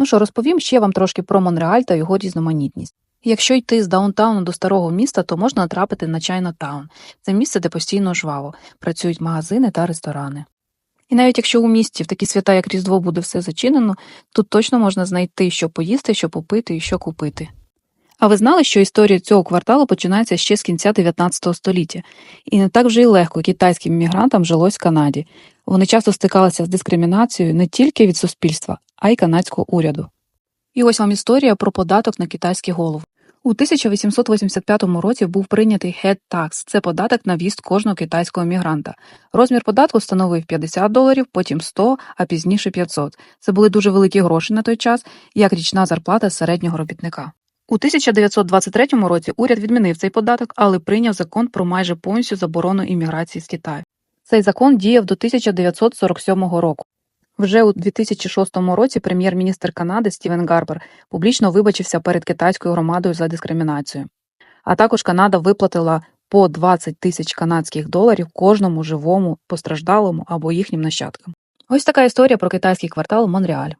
Ну що, розповім ще вам трошки про Монреаль та його різноманітність. Якщо йти з даунтауну до старого міста, то можна натрапити на Чайна-таун. Це місце, де постійно жваво, працюють магазини та ресторани. І навіть якщо у місті в такі свята, як Різдво, буде все зачинено, тут точно можна знайти, що поїсти, що попити і що купити. А ви знали, що історія цього кварталу починається ще з кінця 19 століття, і не так вже й легко китайським мігрантам жилось в Канаді. Вони часто стикалися з дискримінацією не тільки від суспільства, а й канадського уряду. І ось вам історія про податок на китайські голови. У 1885 році був прийнятий head tax – це податок на в'їзд кожного китайського мігранта. Розмір податку становив 50 доларів, потім 100, а пізніше 500. Це були дуже великі гроші на той час, як річна зарплата середнього робітника. У 1923 році уряд відмінив цей податок, але прийняв закон про майже повністю заборону імміграції з Китаю. Цей закон діяв до 1947 року. Вже у 2006 році прем'єр-міністр Канади Стівен Гарбер публічно вибачився перед китайською громадою за дискримінацію. А також Канада виплатила по 20 тисяч канадських доларів кожному живому постраждалому або їхнім нащадкам. Ось така історія про китайський квартал Монреаль.